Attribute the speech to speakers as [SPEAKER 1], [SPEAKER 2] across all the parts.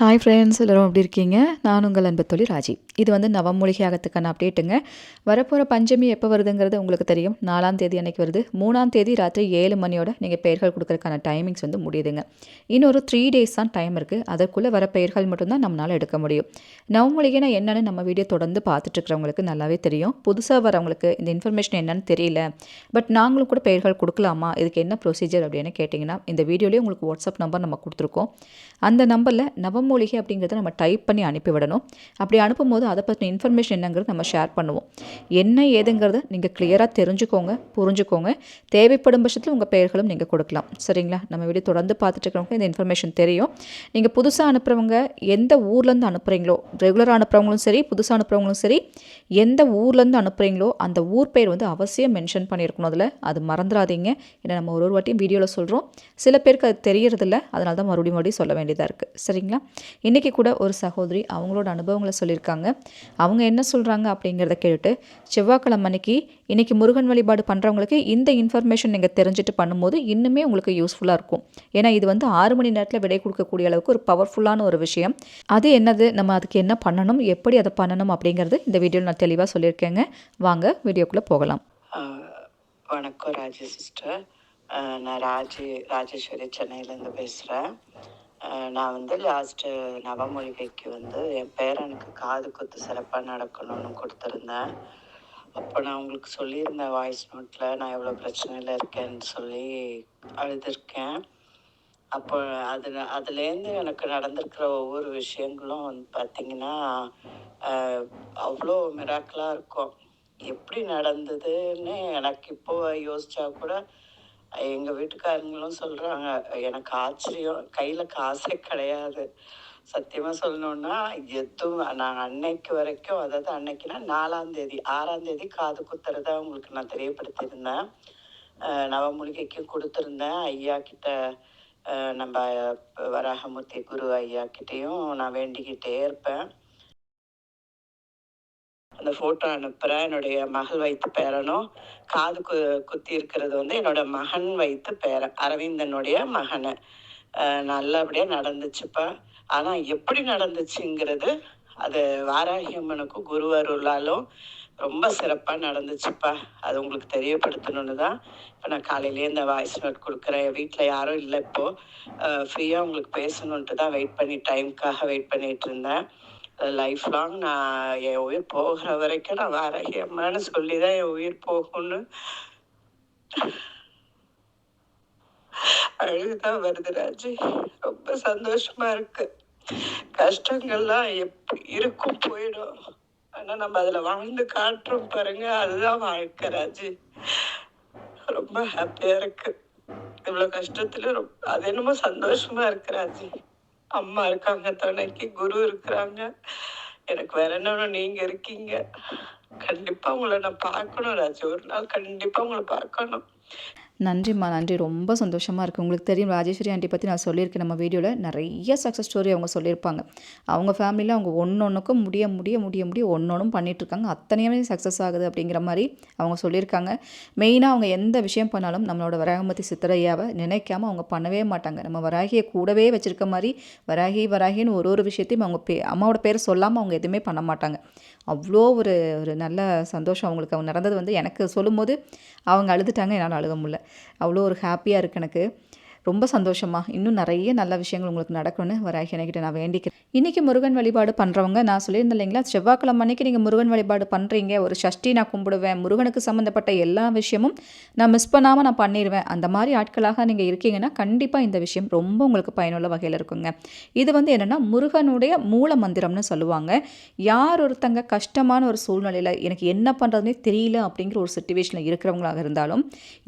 [SPEAKER 1] Hi friends எல்லோரும் எப்படி இருக்கீங்க? நான் உங்கள் அன்பு தொழில் ராஜி. இது வந்து நவமூலிகை ஆகத்துக்கான அப்டேட்டுங்க வரப்போகிற பஞ்சமி எப்போ வருதுங்கிறது உங்களுக்கு தெரியும். நாலாம் தேதி அன்னைக்கு வருது. மூணாம் தேதி ராத்திரி ஏழு மணியோட நீங்கள் பெயர்கள் கொடுக்கறதுக்கான டைமிங்ஸ் வந்து முடியுதுங்க. இன்னொரு த்ரீ டேஸ் தான் டைம் இருக்குது அதற்குள்ளே வர பெயர்கள் மட்டும்தான் நம்மளால் எடுக்க முடியும். நவமூலிகைனா என்னென்னு நம்ம வீடியோ தொடர்ந்து பார்த்துட்ருக்கிறவங்களுக்கு நல்லாவே தெரியும். புதுசாக வரவங்களுக்கு இந்த இன்ஃபர்மேஷன் என்னன்னு தெரியல. பட் நாங்களும் கூட பெயர்கள் கொடுக்கலாமா? இதுக்கு என்ன ப்ரொசீஜர் அப்படின்னு கேட்டிங்கன்னா இந்த வீடியோலேயே உங்களுக்கு வாட்ஸ்அப் நம்பர் நம்ம கொடுத்துருக்கோம். அந்த நம்பரில் நவமூலிகை அப்படிங்கிறத நம்ம டைப் பண்ணி அனுப்பிவிடணும். அப்படி அனுப்பும்போது அதை பற்றின இன்ஃபர்மேஷன் என்னங்கிறது நம்ம ஷேர் பண்ணுவோம். என்ன ஏதுங்கிறத நீங்கள் கிளியராக தெரிஞ்சுக்கோங்க புரிஞ்சுக்கோங்க. தேவைப்படும் பட்சத்தில் உங்கள் பெயர்களும் நீங்கள் கொடுக்கலாம். சரிங்களா? நம்ம வீடியோ தொடர்ந்து பார்த்துட்டு இருக்கிறவங்க இந்த இன்ஃபர்மேஷன் தெரியும். நீங்கள் புதுசாக அனுப்புகிறவங்க எந்த ஊர்லேருந்து அனுப்புகிறீங்களோ ரெகுலராக அனுப்புகிறவங்களும் சரி புதுசாக அனுப்புகிறவங்களும் சரி எந்த ஊர்லேருந்து அனுப்புகிறீங்களோ அந்த ஊர் பெயர் வந்து அவசியம் மென்ஷன் பண்ணியிருக்கணும் அதில். அது மறந்துடாதீங்க. ஏன்னா நம்ம ஒரு ஒரு வாட்டியும் வீடியோவில் சொல்கிறோம் சில பேருக்கு அது தெரியறதில்ல. அதனால தான் மறுபடியும் மறுபடியும் சொல்ல வேண்டியதாக இருக்குது சரிங்களா? இன்றைக்கி கூட ஒரு சகோதரி அவங்களோட அனுபவங்களை சொல்லியிருக்காங்க. அவங்க என்ன சொல்கிறாங்க அப்படிங்கிறத கேட்டுட்டு செவ்வாய்க்கிழமை அன்னைக்கு இன்றைக்கி முருகன் வழிபாடு பண்ணுறவங்களுக்கு இந்த இன்ஃபர்மேஷன் நீங்கள் தெரிஞ்சுட்டு பண்ணும்போது இன்னுமே உங்களுக்கு யூஸ்ஃபுல்லாக இருக்கும். ஏன்னா இது வந்து ஆறு மணி நேரத்தில் விடை கொடுக்கக்கூடிய அளவுக்கு ஒரு பவர்ஃபுல்லான ஒரு விஷயம். அது என்னது? நம்ம அதுக்கு என்ன பண்ணணும்? எப்படி அதை பண்ணணும்? அப்படிங்கிறது இந்த வீடியோவில் நான் தெளிவாக சொல்லியிருக்கேங்க. வாங்க வீடியோக்குள்ளே போகலாம்.
[SPEAKER 2] வணக்கம் ராஜி சிஸ்டர் நான் ராஜி ராஜேஸ்வரி சென்னையிலேருந்து பேசுகிறேன் நான் வந்து லாஸ்ட்டு நவமொழிகைக்கு வந்து என் பேரனுக்கு காது குத்து சிறப்பாக நடக்கணும்னு கொடுத்துருந்தேன். அப்போ நான் உங்களுக்கு சொல்லியிருந்தேன் வாய்ஸ் நோட்டில் நான் எவ்வளோ பிரச்சனையில் இருக்கேன்னு சொல்லி அழுதுருக்கேன். அப்போ அதில் அதுலேருந்து எனக்கு நடந்திருக்கிற ஒவ்வொரு விஷயங்களும் வந்து பார்த்திங்கன்னா அவ்வளோ மிராக்கலாக இருக்கும். எப்படி நடந்ததுன்னு எனக்கு இப்போ யோசித்தா கூட எங்கள் வீட்டுக்காரங்களும் சொல்கிறாங்க எனக்கு ஆச்சரியம் கையில் காசே கிடையாது. சத்தியமாக சொல்லணுன்னா எதுவும் நான் அன்னைக்கு வரைக்கும் அதாவது அன்னைக்குனா நாலாம் தேதி ஆறாம் தேதி காது குத்துறதா உங்களுக்கு நான் தெரியப்படுத்தியிருந்தேன். நவமூலிகைக்கும் கொடுத்துருந்தேன். ஐயா கிட்ட நம்ம வராகமூர்த்தி குரு ஐயா கிட்டேயும் நான் வேண்டிக்கிட்டே இருப்பேன். அந்த ஃபோட்டோ அனுப்புகிறேன் என்னுடைய மகள் வைத்து பேரனும் காது கு குத்தி இருக்கிறது வந்து என்னோட மகன் வைத்து பேரன் அரவிந்தனுடைய மகனை. நல்லபடியாக நடந்துச்சுப்பா. ஆனால் எப்படி நடந்துச்சுங்கிறது அது வாராகியம்மனுக்கும் குருவருளாலும் குரு அருளாலும் ரொம்ப சிறப்பாக நடந்துச்சுப்பா. அது உங்களுக்கு தெரியப்படுத்தணும்னு தான். இப்போ நான் காலையிலேயே இந்த வாய்ஸ் நோட் கொடுக்குறேன். வீட்டில் யாரும் இல்லை இப்போது ஃப்ரீயாக உங்களுக்கு பேசணுன்ட்டு தான் வெயிட் பண்ணி டைமுக்காக வெயிட் பண்ணிகிட்டு இருந்தேன். லைஃப் லாங் நான் என் உயிர் போகிற வரைக்கும் நான் வாராகி அம்மான்னு சொல்லி தான் என் உயிர் போகும்னு. அழுதுதான் வருது ராஜி. ரொம்ப சந்தோஷமா இருக்கு. கஷ்டங்கள்லாம் எப்படி இருக்கும் போயிடும். ஆனா நம்ம அதுல வாழ்ந்து காட்டுறோம் பாருங்க அதுதான் வாழ்க்கை ராஜி. ரொம்ப ஹாப்பியா இருக்கு. இவ்வளவு கஷ்டத்துல ரொம்ப அது என்னமோ சந்தோஷமா இருக்கு ராஜி. அம்மா இருக்காங்க துணைக்கு குரு இருக்கிறாங்க. எனக்கு வேற என்ன நீங்க இருக்கீங்க. கண்டிப்பா உங்களை நான் பார்க்கணும் ராஜு. ஒரு நாள் கண்டிப்பா உங்களை பார்க்கணும்.
[SPEAKER 1] நன்றிம்மா நன்றி. ரொம்ப சந்தோஷமாக இருக்குது உங்களுக்கு தெரியும் ராஜேஸ்வரி ஆண்டி பற்றி நான் சொல்லியிருக்கேன். நம்ம வீடியோவில் நிறைய சக்ஸஸ் ஸ்டோரி அவங்க சொல்லியிருப்பாங்க. அவங்க ஃபேமிலியில் அவங்க ஒன்று ஒன்றுக்கும் முடிய முடிய முடிய முடிய ஒன்று ஒன்றும் பண்ணிகிட்ருக்காங்க அத்தனையுமே சக்ஸஸ் ஆகுது அப்படிங்கிற மாதிரி அவங்க சொல்லியிருக்காங்க. மெயினாக அவங்க எந்த விஷயம் பண்ணாலும் நம்மளோட வராகமதி சித்தரையாவை நினைக்காம அவங்க பண்ணவே மாட்டாங்க. நம்ம வராகியை கூடவே வச்சுருக்க மாதிரி வராகி வராகின்னு ஒரு ஒரு விஷயத்தையும் அவங்க பே அம்மாவோட பேர் சொல்லாமல் அவங்க எதுவுமே பண்ண மாட்டாங்க. அவ்வளோ ஒரு ஒரு நல்ல சந்தோஷம் அவங்களுக்கு. அவங்க நடந்தது வந்து எனக்கு சொல்லும்போது அவங்க அழுதுட்டாங்க என்னால் அழுக முடியல. அவ்வளோ ஒரு ஹாப்பியாக இருக்குது எனக்கு. ரொம்ப சந்தோஷமா இன்னும் நிறைய நல்ல விஷயங்கள் உங்களுக்கு நடக்கணும்னு வராகி என்கிட்ட நான் வேண்டிக்கிறேன். இன்றைக்கி முருகன் வழிபாடு பண்ணுறவங்க நான் சொல்லியிருந்தேன் இல்லைங்களா? செவ்வாய்க்கிழமை அன்னைக்கு நீங்கள் முருகன் வழிபாடு பண்ணுறீங்க ஒரு சஷ்டி நான் கும்பிடுவேன். முருகனுக்கு சம்மந்தப்பட்ட எல்லா விஷயமும் நான் மிஸ் பண்ணாமல் நான் பண்ணிடுவேன் அந்த மாதிரி ஆட்களாக நீங்கள் இருக்கீங்கன்னா கண்டிப்பாக இந்த விஷயம் ரொம்ப உங்களுக்கு பயனுள்ள வகையில் இருக்குங்க. இது வந்து என்னென்னா முருகனுடைய மூல மந்திரம்னு சொல்லுவாங்க. யார் ஒருத்தங்க கஷ்டமான ஒரு சூழ்நிலையில் எனக்கு என்ன பண்ணுறதுனே தெரியல அப்படிங்கிற ஒரு சுச்சுவேஷனில் இருக்கிறவங்களாக இருந்தாலும்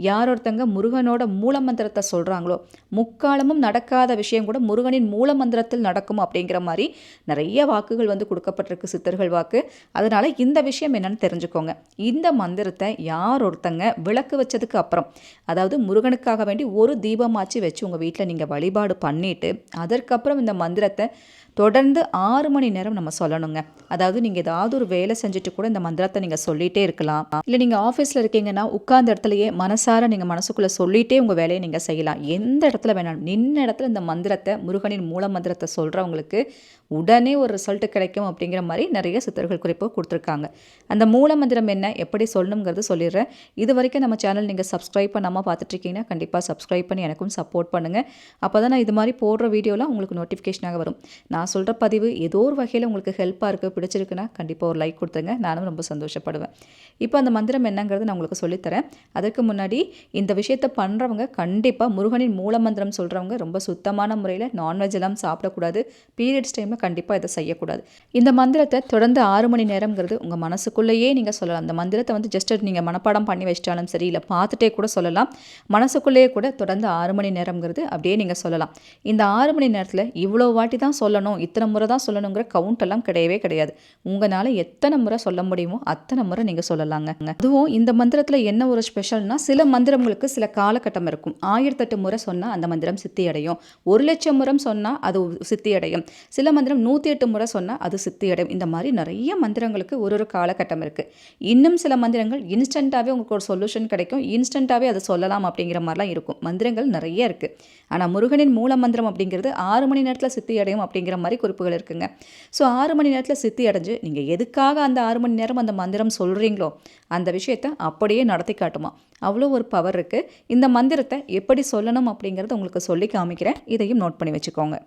[SPEAKER 1] யார் ஒருத்தங்க முருகனோட மூல மந்திரத்தை சொல்கிறாங்களோ முக்காலமும் நடக்காத விஷயம் கூட முருகனின் மூல மந்திரத்தில் நடக்கும் அப்படிங்கிற மாதிரி நிறைய வாக்குகள் வந்து கொடுக்கப்பட்டிருக்கு சித்தர்கள் வாக்கு. அதனால் இந்த விஷயம் என்னன்னு தெரிஞ்சுக்கோங்க. இந்த மந்திரத்தை யார் ஒருத்தங்க விளக்கு வச்சதுக்கு அப்புறம் அதாவது முருகனுக்காக வேண்டி ஒரு தீபமாச்சு வச்சு உங்கள் வீட்டில் நீங்கள் வழிபாடு பண்ணிட்டு அதற்கப்புறம் இந்த மந்திரத்தை தொடர்ந்து ஆறு மணி நேரம் நம்ம சொல்லணுங்க. அதாவது நீங்கள் ஏதாவது ஒரு வேலை செஞ்சுட்டு கூட இந்த மந்திரத்தை நீங்கள் சொல்லிகிட்டே இருக்கலாம். இல்லை நீங்கள் ஆஃபீஸில் இருக்கீங்கன்னா உட்கார்ந்த இடத்துலையே மனசார நீங்கள் மனசுக்குள்ளே சொல்லிகிட்டே உங்கள் வேலையை நீங்கள் செய்யலாம். எந்த இடத்துல வேணாலும் நின்ன இடத்துல இந்த மந்திரத்தை முருகனின் மூல மந்திரத்தை சொல்கிறவங்களுக்கு உடனே ஒரு ரிசல்ட் கிடைக்கும் அப்படிங்கிற மாதிரி நிறைய சித்தர்கள் குறிப்பு கொடுத்துருக்காங்க. அந்த மூல மந்திரம் என்ன எப்படி சொல்லணுங்கிறது சொல்லிடுறேன். இது வரைக்கும் நம்ம சேனல் நீங்கள் சப்ஸ்கிரைப் பண்ணாமல் பார்த்துட்ருக்கீங்கன்னா கண்டிப்பாக சப்ஸ்கிரைப் பண்ணி எனக்கும் சப்போர்ட் பண்ணுங்கள் அப்போ தான் நான் இது மாதிரி போடுற வீடியோலாம் உங்களுக்கு நோட்டிஃபிகேஷனாக வரும். நான் சொல்கிற பதிவு ஏதோ ஒரு வகையில் உங்களுக்கு ஹெல்ப்பாக இருக்குது பிடிச்சிருக்குன்னா கண்டிப்பாக ஒரு லைக் கொடுத்துருங்க. நானும் ரொம்ப சந்தோஷப்படுவேன். இப்போ அந்த மந்திரம் என்னங்கிறது நான் உங்களுக்கு சொல்லித்தரேன். அதற்கு முன்னாடி இந்த விஷயத்தை பண்ணுறவங்க கண்டிப்பாக முருகனின் மூல மந்திரம் சொல்கிறவங்க ரொம்ப சுத்தமான முறையில் நான்வெஜ் எல்லாம் சாப்பிடக்கூடாது. பீரியட்ஸ் டைமில் கண்டிப்பாக இதை செய்யக்கூடாது. இந்த மந்திரத்தை தொடர்ந்து ஆறு மணி நேரங்கிறது உங்கள் மனசுக்குள்ளேயே நீங்கள் சொல்லலாம். அந்த மந்திரத்தை வந்து ஜஸ்ட் நீங்கள் மனப்பாடம் பண்ணி வச்சிட்டாலும் சரி இல்லை பார்த்துட்டே கூட சொல்லலாம். மனசுக்குள்ளேயே கூட தொடர்ந்து ஆறு மணி நேரங்கிறது அப்படியே நீங்கள் சொல்லலாம். இந்த ஆறு மணி நேரத்தில் இவ்வளோ வாட்டி தான் சொல்லணும். இத்தனை முறை தான் சொல்லணுங்கிற கவுண்ட் எல்லாம் கிடையவே கிடையாது. உங்களால் எத்தனை முறை சொல்ல முடியுமோ அத்தனை முறை நீங்கள் சொல்லலாங்க. அதுவும் இந்த மந்திரத்தில் என்ன ஒரு ஸ்பெஷல்னா சில மந்திரங்களுக்கு சில காலகட்டம் இருக்கும். ஆயிரத்தெட்டு முறை சொன்னால் அந்த மந்திரம் சித்தி அடையும் ஒரு லட்சம் முறை சொன்னால் அது சித்தி அடையும் சில மந்திரம் நூற்றி எட்டு முறை சொன்னால் அது சித்தி அடையும் இந்த மாதிரி நிறைய மந்திரங்களுக்கு ஒரு ஒரு காலகட்டம் இருக்குது இன்னும் சில மந்திரங்கள் இன்ஸ்டண்ட்டாகவே உங்களுக்கு ஒரு சொல்யூஷன் கிடைக்கும். இன்ஸ்டண்ட்டாகவே அதை சொல்லலாம் அப்படிங்கிற மாதிரிலாம் இருக்கும். மந்திரங்கள் நிறைய இருக்குது ஆனால் முருகனின் மூல மந்திரம் அப்படிங்கிறது ஆறு மணி நேரத்தில் சித்தி அடையும் அப்படிங்கிற மாதிரி குறிப்புகள் இருக்குங்க. ஸோ ஆறு மணி நேரத்தில் சித்தி அடைஞ்சு நீங்கள் எதுக்காக அந்த ஆறு மணி நேரம் அந்த மந்திரம் சொல்கிறீங்களோ அந்த விஷயத்தை அப்படியே நடத்தி காட்டுமா. அவ்வளோ ஒரு பவர் இருக்குது இந்த மந்திரத்தை எப்படி சொல்லணும் அப்படிங்கிறத உங்களுக்கு சொல்லி காமிக்கிறேன். இதையும் நோட் பண்ணி வச்சுக்கோங்க.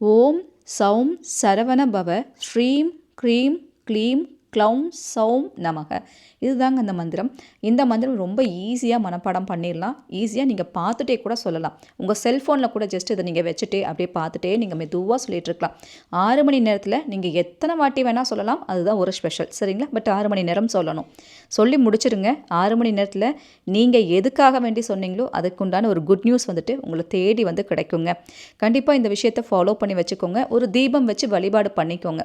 [SPEAKER 1] ஓம் சௌம் சரவண பவ ஸ்ரீம் க்ரீம் க்ளீம் க்ளௌம் சௌம் நமக. இதுதாங்க இந்த மந்திரம். இந்த மந்திரம் ரொம்ப ஈஸியாக மனப்பாடம் பண்ணிடலாம். ஈஸியாக நீங்கள் பார்த்துட்டே கூட சொல்லலாம். உங்கள் செல்ஃபோனில் கூட ஜஸ்ட் இதை நீங்கள் வச்சுட்டே அப்படியே பார்த்துட்டே நீங்கள் மெதுவாக சொல்லிட்டு இருக்கலாம். ஆறு மணி நேரத்தில் நீங்கள் எத்தனை வாட்டி வேணால் சொல்லலாம். அதுதான் ஒரு ஸ்பெஷல் சரிங்களா? பட் ஆறு மணி நேரம் சொல்லணும். சொல்லி முடிச்சிருங்க ஆறு மணி நேரத்தில் நீங்கள் எதுக்காக வேண்டி சொன்னீங்களோ அதுக்குண்டான ஒரு குட் நியூஸ் வந்துட்டு உங்களை தேடி வந்து கிடைக்குங்க. கண்டிப்பாக இந்த விஷயத்தை ஃபாலோ பண்ணி வச்சுக்கோங்க. ஒரு தீபம் வச்சு வழிபாடு பண்ணிக்கோங்க.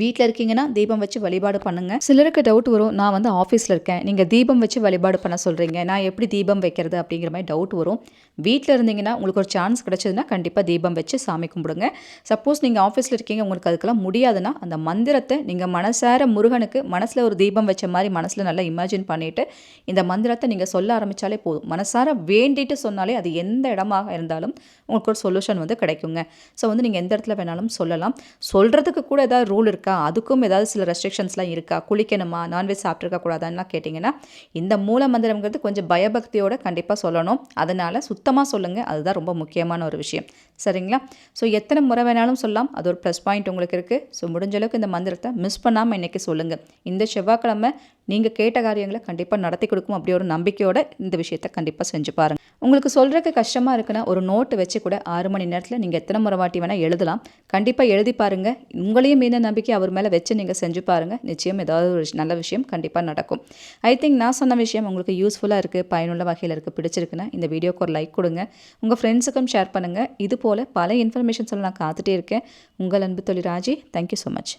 [SPEAKER 1] வீட்டில் இருக்கீங்கன்னா தீபம் வச்சு வழிபாடு பண்ணுங்க. சிலருக்கு டவுட் வரும் நான் வந்து ஆஃபீஸில் இருக்கேன். நீங்கள் தீபம் வச்சு வழிபாடு பண்ண சொல்கிறீங்க நான் எப்படி தீபம் வைக்கிறது? அப்படிங்கிற மாதிரி டவுட் வரும். வீட்டில் இருந்தீங்கன்னா உங்களுக்கு ஒரு சான்ஸ் கிடச்சதுன்னா கண்டிப்பாக தீபம் வச்சு சாமி கும்பிடுங்க. சப்போஸ் நீங்கள் ஆஃபீஸில் இருக்கீங்க உங்களுக்கு அதுக்கெல்லாம் முடியாதுன்னா அந்த மந்திரத்தை நீங்கள் மனசார முருகனுக்கு மனசில் ஒரு தீபம் வச்ச மாதிரி மனசில் நல்லா இமேஜின் பண்ணிவிட்டு இந்த மந்திரத்தை நீங்கள் சொல்ல ஆரம்பித்தாலே போதும். மனசார வேண்டிட்டு சொன்னாலே அது எந்த இடமாக இருந்தாலும் உங்களுக்கு ஒரு சொல்யூஷன் வந்து கிடைக்குங்க. ஸோ வந்து நீங்கள் எந்த இடத்துல வேணாலும் சொல்லலாம். சொல்கிறதுக்கு கூட ஏதாவது ரூல் இருக்கா? அதுக்கும் ஏதாவது சில ரெஸ்ட்ரிக்ஷன்ஸ்லாம் இருக்கா? குளிக்கணுமா? நான்வெஜ் சாப்பிட்ருக்க கூடாதான்லாம் கேட்டிங்கன்னா இந்த மூல மந்திரங்கிறது கொஞ்சம் பயபக்தியோட கண்டிப்பாக சொல்லணும். அதனால் சுத்தமாக சொல்லுங்கள் அதுதான் ரொம்ப முக்கியமான ஒரு விஷயம். சரிங்களா? ஸோ எத்தனை முறை வேணாலும் சொல்லலாம். அது ஒரு ப்ளஸ் பாயிண்ட் உங்களுக்கு இருக்குது ஸோ முடிஞ்ச அளவுக்கு இந்த மந்திரத்தை மிஸ் பண்ணாமல் இன்றைக்கி சொல்லுங்கள் இந்த செவ்வாய்க்கிழமை நீங்கள் கேட்ட காரியங்களை கண்டிப்பாக நடத்தி கொடுக்கும் அப்படி ஒரு நம்பிக்கையோட இந்த விஷயத்தை கண்டிப்பாக செஞ்சு பாருங்கள் உங்களுக்கு சொல்கிறதுக்கு கஷ்டமாக இருக்குன்னா ஒரு நோட்டு வச்சு கூட ஆறு மணி நேரத்தில் நீங்கள் எத்தனை முறை வாட்டி வேணால் எழுதலாம். கண்டிப்பாக எழுதி பாருங்கள் உங்களையும் மீன நம்பிக்கை அவர் மேலே வச்சு நீங்கள் செஞ்சு பாருங்கள் நிச்சயம் ஏதாவது ஒரு நல்ல விஷயம் கண்டிப்பாக நடக்கும். ஐ திங்க் நான் சொன்ன விஷயம் உங்களுக்கு யூஸ்ஃபுல்லாக இருக்குது பயனுள்ள வகையில் இருக்குது பிடிச்சிருக்குன்னா இந்த வீடியோக்கு ஒரு லைக் கொடுங்க. உங்கள் ஃப்ரெண்ட்ஸுக்கும் ஷேர் பண்ணுங்கள் இது போல் பல இன்ஃபர்மேஷன்ஸ் நான் காத்துட்டே இருக்கேன். உங்கள் அன்பு தொழில் ராஜி தேங்க்யூ ஸோ மச்